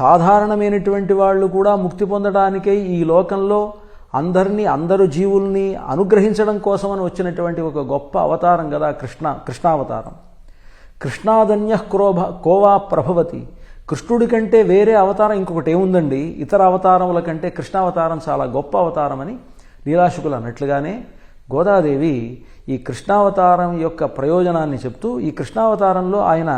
సాధారణమైనటువంటి వాళ్ళు కూడా ముక్తి పొందడానికై ఈ లోకంలో అందరినీ అందరు జీవుల్ని అనుగ్రహించడం కోసమని వచ్చినటువంటి ఒక గొప్ప అవతారం కదా కృష్ణ కృష్ణావతారం. కృష్ణాదన్య క్రోభ కోవా ప్రభవతి. కృష్ణుడి కంటే వేరే అవతారం ఇంకొకటి ఏముందండి? ఇతర అవతారముల కంటే కృష్ణావతారం చాలా గొప్ప అవతారం అని లీలాశుకులు అన్నట్లుగానే గోదాదేవి ఈ కృష్ణావతారం యొక్క ప్రయోజనాన్ని చెప్తూ ఈ కృష్ణావతారంలో ఆయన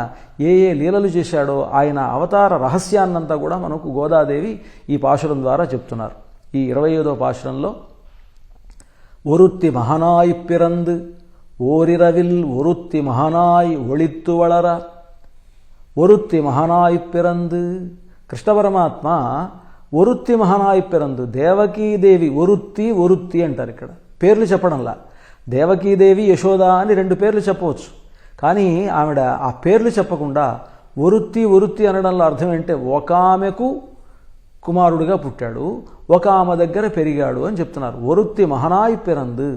ఏ ఏ లీలలు చేశాడో ఆయన అవతార రహస్యాన్నంతా కూడా మనకు గోదాదేవి ఈ పాశురం ద్వారా చెప్తున్నారు. ఈ ఇరవై ఐదో పాశురంలో ఒరుత్తి మహనాయ్ పిరంద్ ఓరిరవిల్ ఒరుత్తి మహనాయ్ ఒళిత్తు వళర ఒరుత్తి మహనాయ్ పిరంద్ కృష్ణ పరమాత్మ ఒరుత్తి మహనాయ్ పిరందు దేవకీదేవి ఒరుత్తి ఒరుత్తి అంటారు ఇక్కడ. పేర్లు చెప్పడంలా. దేవకీదేవి యశోద అని రెండు పేర్లు చెప్పవచ్చు. కానీ ఆవిడ ఆ పేర్లు చెప్పకుండా ఒరుత్తి ఒరుత్తి అనడంలో అర్థం ఏంటంటే ఒక ఆమెకు కుమారుడిగా పుట్టాడు ఒక ఆమె దగ్గర పెరిగాడు అని చెప్తున్నారు. ఒరుత్తి మహనాయి పిరందు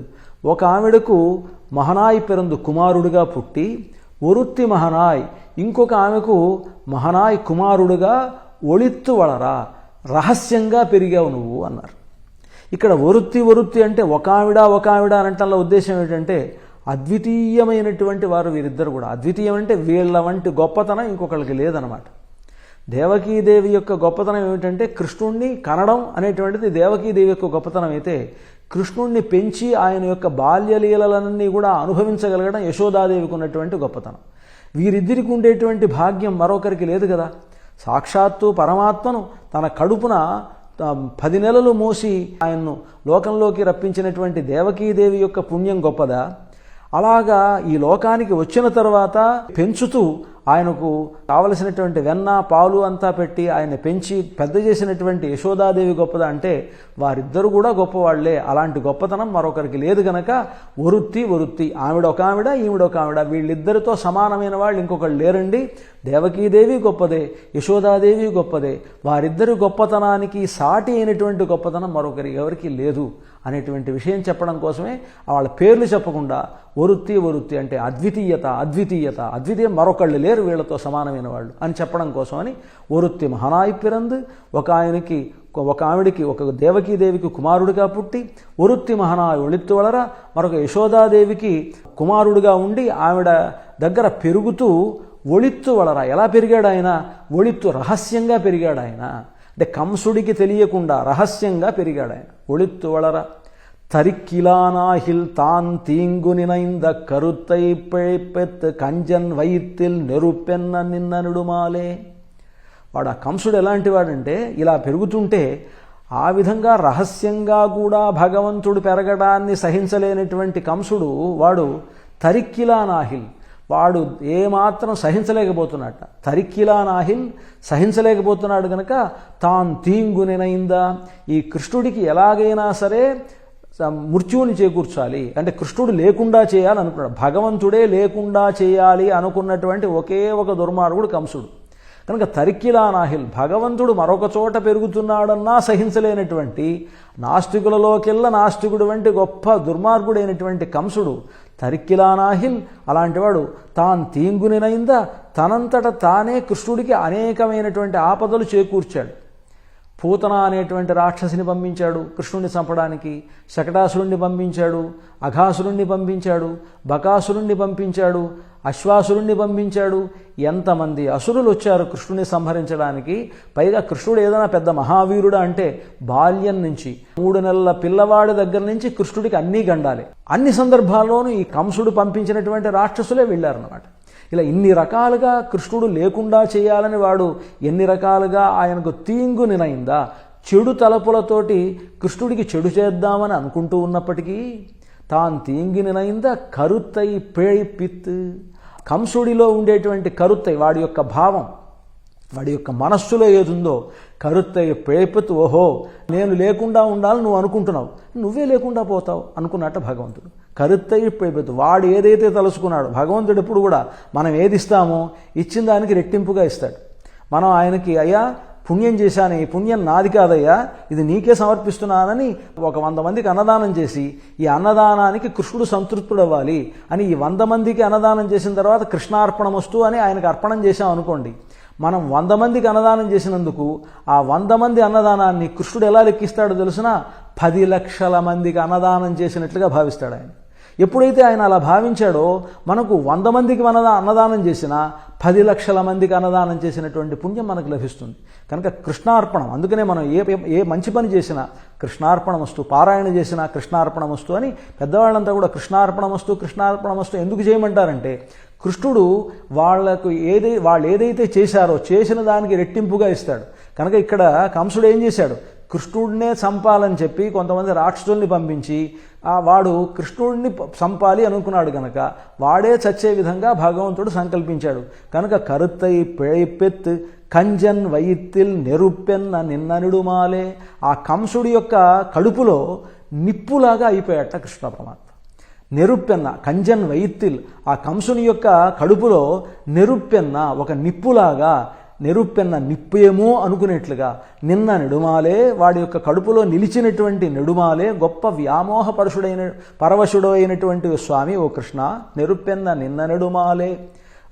ఒక ఆవిడకు మహనాయి పిరందు కుమారుడిగా పుట్టి ఒరుత్తి మహనాయ్ ఇంకొక ఆమెకు మహనాయ్ కుమారుడుగా ఒళిత్తు వళరా రహస్యంగా పెరిగావు నువ్వు అన్నారు. ఇక్కడ వృత్తి వృత్తి అంటే ఒక ఆవిడ ఒక ఆవిడ అనటంలో ఉద్దేశం ఏంటంటే అద్వితీయమైనటువంటి వారు వీరిద్దరు కూడా. అద్వితీయం అంటే వీళ్ళ వంటి గొప్పతనం ఇంకొకళ్ళకి లేదనమాట. దేవకీదేవి యొక్క గొప్పతనం ఏమిటంటే కృష్ణుణ్ణి కనడం అనేటువంటిది దేవకీదేవి యొక్క గొప్పతనం అయితే కృష్ణుణ్ణి పెంచి ఆయన యొక్క బాల్యలీలలన్నీ కూడా అనుభవించగలగడం యశోదాదేవికి ఉన్నటువంటి గొప్పతనం. వీరిద్దరికి ఉండేటువంటి భాగ్యం మరొకరికి లేదు కదా. సాక్షాత్తు పరమాత్మను తన కడుపున పది నెలలు మోసి ఆయన్ను లోకంలోకి రప్పించినటువంటి దేవకీదేవి యొక్క పుణ్యం గొప్పదా? అలాగా ఈ లోకానికి వచ్చిన తర్వాత పెంచుతూ ఆయనకు కావలసినటువంటి వెన్న పాలు అంతా పెట్టి ఆయన పెంచి పెద్ద చేసినటువంటి యశోదాదేవి గొప్పద అంటే వారిద్దరు కూడా గొప్పవాళ్ళే. అలాంటి గొప్పతనం మరొకరికి లేదు గనక వరుత్తి వరుత్తి ఆవిడ ఒక ఆవిడ ఈవిడ ఒక ఆవిడ వీళ్ళిద్దరితో సమానమైన వాళ్ళు ఇంకొకళ్ళు లేరండి. దేవకీదేవి గొప్పదే యశోదాదేవి గొప్పదే. వారిద్దరి గొప్పతనానికి సాటి అయినటువంటి గొప్పతనం మరొకరి ఎవరికి లేదు. అనేటువంటి విషయం చెప్పడం కోసమే వాళ్ళ పేర్లు చెప్పకుండా వరుత్తి వరుత్తి అంటే అద్వితీయత అద్వితీయత అద్వితీయం మరొకళ్ళు లేరు వీళ్ళతో సమానమైన వాళ్ళు అని చెప్పడం కోసమని వరుత్తి మహానాయి పిరందు ఒక ఆయనకి ఒక ఆవిడికి ఒక దేవకీదేవికి కుమారుడిగా పుట్టి వరుత్తి మహానాయి ఒళిత్తు వలర మరొక యశోదాదేవికి కుమారుడిగా ఉండి ఆవిడ దగ్గర పెరుగుతూ ఒళిత్తు వలర ఎలా పెరిగాడు ఆయన ఒళిత్తు రహస్యంగా పెరిగాడు ఆయన అంటే కంసుడికి తెలియకుండా రహస్యంగా పెరిగాడు ఆయన ఒళిత్తు వలర தரிக்கிலானாகில் தான் தீங்கு நினைந்த கருத்தை பிழைப்பெத்து కంజన్ వైత్తిల్ నెరుపెన్న నిన్న నిడుమాలే వాడు ఆ కంసుడు ఎలాంటి వాడంటే ఇలా పెరుగుతుంటే ఆ విధంగా రహస్యంగా కూడా భగవంతుడు పెరగడాన్ని సహించలేనటువంటి కంసుడు వాడు తరిక్కిలా నాహిల్ వాడు ఏమాత్రం సహించలేకపోతున్నట్ట తరిక్కిలా నాహిల్ సహించలేకపోతున్నాడు కనుక తాన్ తీంగునైందా ఈ కృష్ణుడికి ఎలాగైనా సరే మృత్యువుని చేకూర్చాలి. అంటే కృష్ణుడు లేకుండా చేయాలి అనుకున్నాడు. భగవంతుడే లేకుండా చేయాలి అనుకున్నటువంటి ఒకే ఒక దుర్మార్గుడు కంసుడు. కనుక తరిక్కిలా నాహిల్ భగవంతుడు మరొక చోట పెరుగుతున్నాడన్నా సహించలేనటువంటి నాస్తికులలోకెల్లా నాస్తికుడు వంటి గొప్ప దుర్మార్గుడైనటువంటి కంసుడు తరిక్కిలానాహిల్ అలాంటివాడు తాను తీంగునినైందా? తనంతట తానే కృష్ణుడికి అనేకమైనటువంటి ఆపదలు చేకూర్చాడు. పూతన అనేటువంటి రాక్షసిని పంపించాడు కృష్ణుణ్ణి చంపడానికి శకటాసురుణ్ణి పంపించాడు అఘాసురుణ్ణి పంపించాడు బకాసురుణ్ణి పంపించాడు అశ్వాసురుణ్ణి పంపించాడు. ఎంతమంది అసురులు వచ్చారు కృష్ణుని సంహరించడానికి. పైగా కృష్ణుడు ఏదైనా పెద్ద మహావీరుడా అంటే బాల్యం నుంచి మూడు నెలల పిల్లవాడి దగ్గర నుంచి కృష్ణుడికి అన్నీ గండాలి. అన్ని సందర్భాల్లోనూ ఈ కంసుడు పంపించినటువంటి రాక్షసులే వెళ్ళారన్నమాట. ఇలా ఇన్ని రకాలుగా కృష్ణుడు లేకుండా చేయాలని వాడు ఎన్ని రకాలుగా ఆయనకు తీంగు నినైందా? చెడు తలపులతోటి కృష్ణుడికి చెడు చేద్దామని అనుకుంటూ ఉన్నప్పటికీ తాను తీంగి నినైందా? కరుత్తై పిత్. కంసుడిలో ఉండేటువంటి కరుత్తై వాడి యొక్క భావం వాడి యొక్క మనస్సులో ఏదుందో కరుత్తయ్య పేపత్ ఓహో నేను లేకుండా ఉండాలని నువ్వు అనుకుంటున్నావు. నువ్వే లేకుండా పోతావు అనుకున్నట్ట భగవంతుడు. కరుత్తయ్య వాడు ఏదైతే తలుసుకున్నాడు భగవంతుడు ఎప్పుడు కూడా మనం ఏది ఇస్తామో ఇచ్చిన దానికి రెట్టింపుగా ఇస్తాడు. మనం ఆయనకి అయ్యా పుణ్యం చేశాను ఈ పుణ్యం నాది కాదయ్యా ఇది నీకే సమర్పిస్తున్నానని ఒక వంద మందికి అన్నదానం చేసి ఈ అన్నదానానికి కృష్ణుడు సంతృప్తుడవ్వాలి అని ఈ వంద మందికి అన్నదానం చేసిన తర్వాత కృష్ణార్పణం వస్తూ అని ఆయనకు అర్పణం చేశాం అనుకోండి. మనం వంద మందికి అన్నదానం చేసినందుకు ఆ వంద మంది అన్నదానాన్ని కృష్ణుడు ఎలా లెక్కిస్తాడో తెలిసిన? పది లక్షల మందికి అన్నదానం చేసినట్లుగా భావిస్తాడు ఆయన. ఎప్పుడైతే ఆయన అలా భావించాడో మనకు వంద మందికి మనదా అన్నదానం చేసినా పది లక్షల మందికి అన్నదానం చేసినటువంటి పుణ్యం మనకు లభిస్తుంది. కనుక కృష్ణార్పణం అందుకనే మనం ఏ ఏ మంచి పని చేసినా కృష్ణార్పణమస్తు పారాయణ చేసినా కృష్ణార్పణమస్తు అని పెద్దవాళ్ళంతా కూడా కృష్ణార్పణమస్తు కృష్ణార్పణమస్తు ఎందుకు చేయమంటారంటే కృష్ణుడు వాళ్ళకు ఏదై వాళ్ళు ఏదైతే చేశారో చేసిన దానికి రెట్టింపుగా ఇస్తాడు. కనుక ఇక్కడ కంసుడు ఏం చేశాడు? కృష్ణుడినే చంపాలని చెప్పి కొంతమంది రాక్షసుల్ని పంపించి ఆ వాడు కృష్ణుడిని చంపాలి అనుకున్నాడు కనుక వాడే చచ్చే విధంగా భగవంతుడు సంకల్పించాడు. కనుక కరుత్తై పెత్ కంజన్ వైత్తిల్ నెరుప్పెన్న నిన్ననుడుమాలే ఆ కంసుడి యొక్క కడుపులో నిప్పులాగా అయిపోయాట కృష్ణ పరమాత్మ. నెరుప్పెన్న కంజన్ వైత్తిల్ ఆ కంసుని యొక్క కడుపులో నెరుప్పెన్న ఒక నిప్పులాగా నెరుప్పెన్న నిప్పేమో అనుకునేట్లుగా నిన్న నెడుమాలే వాడి యొక్క కడుపులో నిలిచినటువంటి నెడుమాలే గొప్ప వ్యామోహ పరుషుడైన పరవశుడు అయినటువంటి స్వామి ఓ కృష్ణ నెరుప్పెన్న నిన్న నెడుమాలే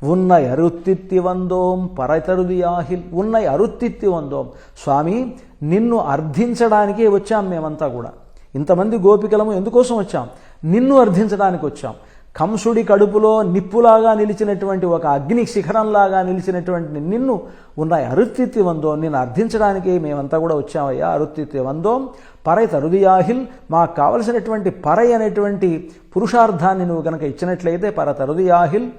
ఉన్న అరుత్తిత్తి వందోం పరతరుదియాహిల్ ఉన్నై అరుత్తిత్తి వందోం. స్వామి నిన్ను అర్థించడానికే వచ్చాం మేమంతా కూడా. ఇంతమంది గోపికలము ఎందుకోసం వచ్చాం? నిన్ను అర్థించడానికి వచ్చాం కంసుడి కడుపులో నిప్పులాగా నిలిచినటువంటి ఒక అగ్ని శిఖరంలాగా నిలిచినటువంటి నిన్ను ఉన్నాయి. అరుత్తిత్తి వందో నిన్ను అర్థించడానికి మేమంతా కూడా వచ్చామయ్యా. అరుత్తిత్తి వందో పరై తరుదియాహిల్ మాకు కావలసినటువంటి పరై అనేటువంటి పురుషార్థాన్ని నువ్వు కనుక ఇచ్చినట్లయితే పర తరుదియాహిల్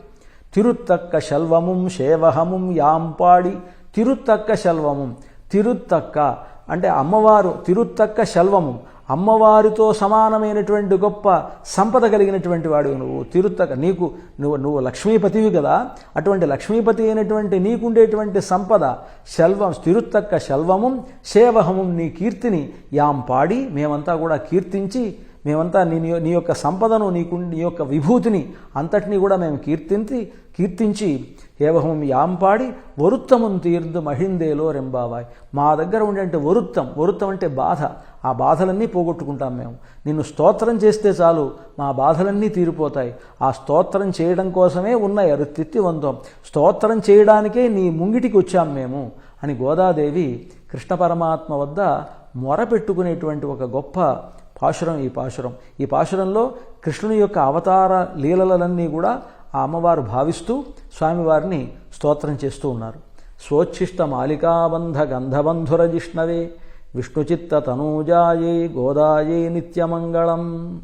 తిరుత్తక్క శల్వముం శేవహముం యాంపాడి తిరుత్తక్క శల్వముం తిరుత్తక్క అంటే అమ్మవారు తిరుత్తక్క శల్వము. అమ్మవారితో సమానమైనటువంటి గొప్ప సంపద కలిగినటువంటి వాడు నువ్వు. తిరుత్తక నీకు నువ్వు నువ్వు లక్ష్మీపతివి కదా. అటువంటి లక్ష్మీపతి అయినటువంటి నీకుండేటువంటి సంపద శల్వం తిరుత్తక్క శల్వము సేవహము నీ కీర్తిని యాం పాడి మేమంతా కూడా కీర్తించి మేమంతా నీ నీ యొక్క సంపదను నీకు నీ యొక్క విభూతిని అంతటినీ కూడా మేము కీర్తించి కీర్తించి ఏవహం యాంపాడి వరుత్తమును తీర్దు మహిందేలో రెంబావాయ్ మా దగ్గర ఉండే వరుత్తం. వరుత్తం అంటే బాధ. ఆ బాధలన్నీ పోగొట్టుకుంటాం మేము. నిన్ను స్తోత్రం చేస్తే చాలు. మా బాధలన్నీ తీరిపోతాయి. ఆ స్తోత్రం చేయడం కోసమే ఉన్న ఎరుత్తిత్తి వందం. స్తోత్రం చేయడానికే నీ ముంగిటికి వచ్చాం మేము అని గోదాదేవి కృష్ణ పరమాత్మ వద్ద మొర పెట్టుకునేటువంటి ఒక గొప్ప పాశురం ఈ పాశురం. ఈ పాశురంలో కృష్ణుని యొక్క అవతార లీలలన్నీ కూడా ఆ అమ్మవారు భావిస్తూ స్వామివారిని స్తోత్రం చేస్తూ ఉన్నారు. స్వోచ్ఛిష్ట మాలికాబంధ గంధబంధుర జిష్ణవే విష్ణుచిత్త తనూజాయే గోదాయే నిత్యమంగళం.